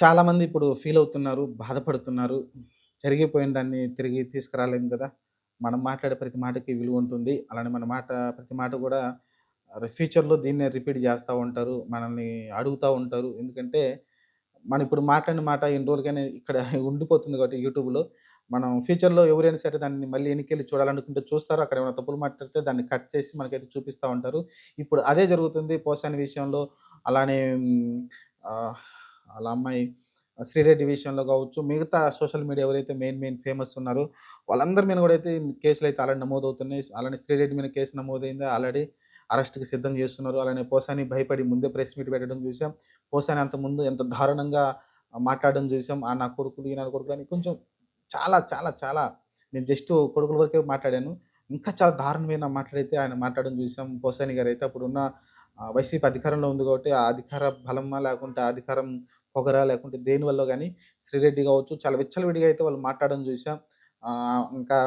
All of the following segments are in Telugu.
చాలామంది ఇప్పుడు ఫీల్ అవుతున్నారు, బాధపడుతున్నారు. జరిగిపోయిన దాన్ని తిరిగి తీసుకురాలేము కదా మనం మాట్లాడే ప్రతి మాటకి విలువ ఉంటుంది. అలానే మన మాట ప్రతి మాట కూడా ఫ్యూచర్‌లో దీన్నే రిపీట్ చేస్తూ ఉంటారు. మనల్ని అడుగుతూ ఉంటారు. ఎందుకంటే, మనం ఇప్పుడు మాట్లాడిన మాట ఎన్ని రోజులకైనా ఇక్కడ ఉండిపోతుంది కాబట్టి యూట్యూబ్‌లో. మనం ఫ్యూచర్‌లో ఎవరైనా సరే దాన్ని మళ్ళీ ఎన్నికెళ్ళి చూడాలనుకుంటే చూస్తారు. అక్కడ ఏమైనా తప్పులు మాట్లాడితే దాన్ని కట్ చేసి మనకైతే చూపిస్తూ ఉంటారు. ఇప్పుడు అదే జరుగుతుంది పోసాని విషయంలో. అలానే వాళ్ళ అమ్మాయి శ్రీరెడ్డి విషయంలో కావచ్చు మిగతా సోషల్ మీడియా ఎవరైతే మెయిన్ మెయిన్ ఫేమస్ ఉన్నారో వాళ్ళందరి మీద కూడా అయితే కేసులు అయితే ఆల్రెడీ నమోదవుతున్నాయి. అలానే శ్రీరెడ్డి మీద కేసు నమోదైంది. ఆల్రెడీ అరెస్ట్‌కి సిద్ధం చేస్తున్నారు అలానే పోసాని భయపడి ముందే ప్రెస్ మీట్ పెట్టడం చూసాం పోసాని అంతకుముందు ఎంత దారుణంగా మాట్లాడడం చూసాం ఆ నా కొడుకులు, ఈ నా కొడుకులు అని కొంచెం చాలా చాలా చాలా నేను జస్ట్ కొడుకుల వరకే మాట్లాడాను. ఇంకా చాలా దారుణమైన మాట్లాడితే ఆయన మాట్లాడడం చూసాం పోసాని గారు అయితే అప్పుడున్న ఉన్న వైసీపీ అధికారంలో ఉంది కాబట్టి ఆ అధికార బలమా లేకుంటే అధికారం పొగరా లేకుంటే దేనివల్ల కానీ శ్రీరెడ్డి కావచ్చు చాలా విచ్చలవిడిగా అయితే వాళ్ళు మాట్లాడడం చూసాం. ఇంకా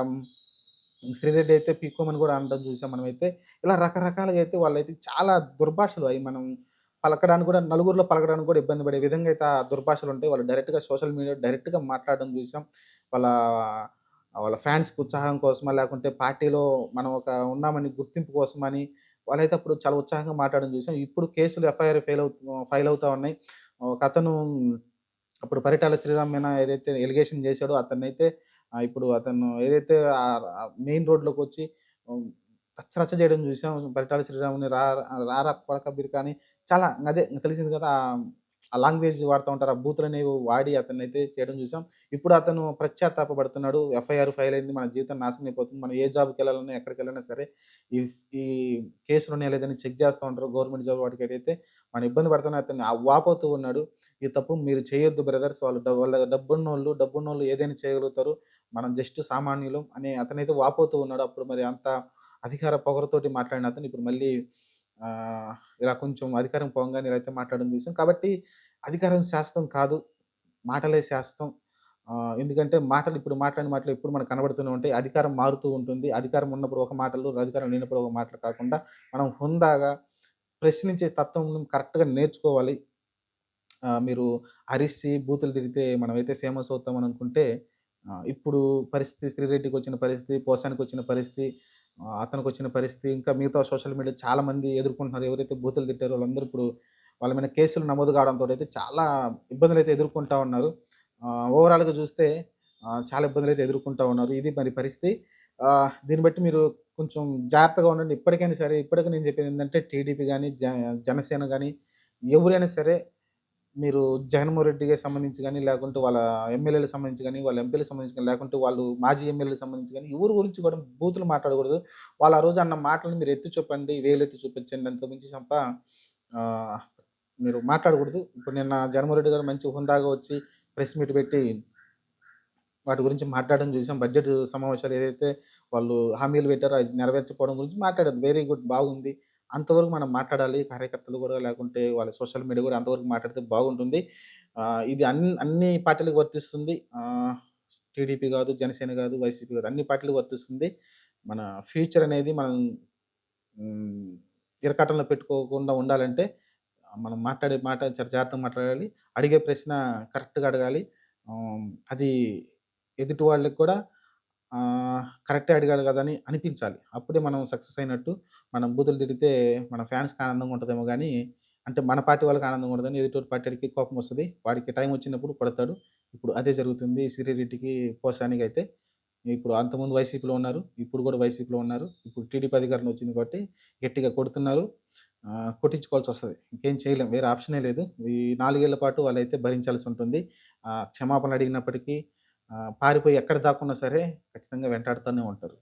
శ్రీరెడ్డి అయితే పీకోమని కూడా అనడం చూసాం మనమైతే. ఇలా రకరకాలుగా అయితే వాళ్ళైతే చాలా దుర్భాషలు అవి మనం పలకడానికి కూడా నలుగురిలో పలకడానికి కూడా ఇబ్బంది పడే విధంగా అయితే ఆ దుర్భాషలు ఉంటాయి. వాళ్ళు డైరెక్ట్‌గా సోషల్ మీడియా డైరెక్ట్‌గా మాట్లాడడం చూసాం. వాళ్ళ వాళ్ళ ఫ్యాన్స్‌కి ఉత్సాహం కోసమా లేకుంటే పార్టీలో మనం ఒక ఉన్నామని గుర్తింపు కోసమని వాళ్ళైతే అప్పుడు చాలా ఉత్సాహంగా మాట్లాడడం చూసాం ఇప్పుడు కేసులు ఎఫ్ఐఆర్ ఫెయిల్ అవు ఫైల్ అవుతా ఉన్నాయి. ఒకతను అప్పుడు పరిటాల శ్రీరామ్ మీన ఏదైతే ఎలిగేషన్ చేశాడో అతనైతే ఇప్పుడు అతను ఏదైతే మెయిన్ రోడ్లోకి వచ్చి రచ్చ రచ్చ చేయడం చూసాం పరిటాల శ్రీరామ్‌ని రా రారా కొడకబీర్ కానీ అని చాలా అదే తెలిసింది కదా ఆ లాంగ్వేజ్ వాడుతూ ఉంటారు. ఆ బూతులనేవి వాడి అతన్నైతే చేయడం చూసాం ఇప్పుడు అతను పశ్చాత్తాప పడుతున్నాడు. ఎఫ్ఐఆర్ ఫైల్ అయింది. మన జీవితం నాశనం అయిపోతుంది. మనం ఏ జాబ్కి వెళ్ళాలన్నా ఎక్కడికెళ్ళినా సరే ఈ ఈ కేసులున్నాయా లేదని చెక్ చేస్తూ ఉంటారు. గవర్నమెంట్ జాబ్ వాటికైతే మనం ఇబ్బంది పడుతున్నా అతన్ని వాపోతూ ఉన్నాడు. ఈ తప్పు మీరు చేయొద్దు బ్రదర్స్. వాళ్ళు డ వాళ్ళ డబ్బున్నోళ్ళు, డబ్బున్నోళ్ళు ఏదైనా చేయగలుగుతారు. మనం జస్ట్ సామాన్యులు అని అతనైతే వాపోతూ ఉన్నాడు. అప్పుడు మరి అంత అధికార పొగరతోటి మాట్లాడిన అతను ఇప్పుడు మళ్ళీ ఇలా కొంచెం అధికారం పోగానే ఇలా అయితే మాట్లాడడం చూసాం కాబట్టి అధికారం శాస్త్రం కాదు. మాటలే శాస్త్రం ఎందుకంటే మాటలు ఇప్పుడు మాట్లాడిన మాటలు ఎప్పుడు మనకు కనబడుతూనే ఉంటాయి. అధికారం మారుతూ ఉంటుంది. అధికారం ఉన్నప్పుడు ఒక మాటలు, అధికారం లేనప్పుడు ఒక మాటలు కాకుండా మనం హుందాగా ప్రశ్నించే తత్వం కరెక్ట్‌గా నేర్చుకోవాలి. మీరు అరిసి బూతులు తిరిగితే మనమైతే ఫేమస్ అవుతామని అనుకుంటే ఇప్పుడు పరిస్థితి శ్రీరెడ్డికి వచ్చిన పరిస్థితి, పోసానికొచ్చిన పరిస్థితి, అతనికి వచ్చిన పరిస్థితి, ఇంకా మిగతా సోషల్ మీడియా చాలామంది ఎదుర్కొంటున్నారు. ఎవరైతే బూతులు తిట్టారో వాళ్ళందరూ ఇప్పుడు వాళ్ళ మీద కేసులు నమోదు కావడంతో అయితే చాలా ఇబ్బందులైతే ఎదుర్కొంటా ఉన్నారు. ఓవరాల్‌గా చూస్తే చాలా చాలా అయితే ఎదుర్కొంటూ ఉన్నారు. ఇది మరి పరిస్థితి. దీన్ని బట్టి మీరు కొంచెం జాగ్రత్తగా ఉండండి. ఇప్పటికైనా సరే ఇప్పటికీ నేను చెప్పేదేంటంటే టీడీపీ కానీ జ జనసేన కానీ ఎవరైనా సరే మీరు జగన్మోహన్ రెడ్డికి సంబంధించి కానీ లేకుంటే వాళ్ళ ఎమ్మెల్యేలకు సంబంధించి కానీ వాళ్ళ ఎంపీలకు సంబంధించి కానీ లేకుంటే వాళ్ళు మాజీ ఎమ్మెల్యేలకు సంబంధించి కానీ ఎవరి గురించి కూడా బూతులు మాట్లాడకూడదు. వాళ్ళు ఆ రోజు అన్న మాటలను మీరు ఎత్తి చూపండి, వేలెత్తి చూపించండి. అంత మించి సంప మీరు మాట్లాడకూడదు. ఇప్పుడు నిన్న జగన్మోహన్ రెడ్డి గారు మంచి హుందాగా వచ్చి ప్రెస్ మీట్ పెట్టి వాటి గురించి మాట్లాడడం చూసాం. బడ్జెట్ సమావేశాలు ఏదైతే వాళ్ళు హామీలు పెట్టారో అది నెరవేర్చకపోవడం గురించి మాట్లాడారు. వెరీ గుడ్ బాగుంది. అంతవరకు మనం మాట్లాడాలి. కార్యకర్తలు కూడా లేకుంటే వాళ్ళ సోషల్ మీడియా కూడా అంతవరకు మాట్లాడితే బాగుంటుంది. ఇది అన్ అన్ని పార్టీలకు వర్తిస్తుంది. టీడీపీ కాదు జనసేన కాదు వైసీపీ కాదు అన్ని పార్టీలకు వర్తిస్తుంది. మన ఫ్యూచర్ అనేది మనం ఇరకాటంలో పెట్టుకోకుండా ఉండాలంటే మనం మాట్లాడే మాట చాలా జాగ్రత్తగా మాట్లాడాలి. అడిగే ప్రశ్న కరెక్ట్‌గా అడగాలి. అది ఎదుటి వాళ్ళకి కూడా కరెక్టే అడిగాడు కదా అని అనిపించాలి. అప్పుడే మనం సక్సెస్ అయినట్టు. మనం బూతులు తిడితే మన ఫ్యాన్స్‌కి ఆనందంగా ఉంటుందేమో కానీ అంటే మన పార్టీ వాళ్ళకి ఆనందంగా ఉండదని పార్టీకి కోపం వస్తుంది వాడికి టైం వచ్చినప్పుడు కొడతాడు. ఇప్పుడు అదే జరుగుతుంది సిరిరెడ్డికి పోసానికి అయితే ఇప్పుడు అంతకుముందు వైసీపీలో ఉన్నారు. ఇప్పుడు కూడా వైసీపీలో ఉన్నారు. ఇప్పుడు టీడీపీ అధికారం వచ్చింది కాబట్టి గట్టిగా కొడుతున్నారు. కొట్టించుకోవాల్సి వస్తుంది ఇంకేం చేయలేం. వేరే ఆప్షనే లేదు. ఈ నాలుగేళ్ళ పాటు వాళ్ళైతే భరించాల్సి ఉంటుంది. ఆహ్, క్షమాపణలు అడిగినప్పటికీ పారిపోయి ఎక్కడ దాక్కున్నా సరే ఖచ్చితంగా వెంటాడుతూనే ఉంటారు.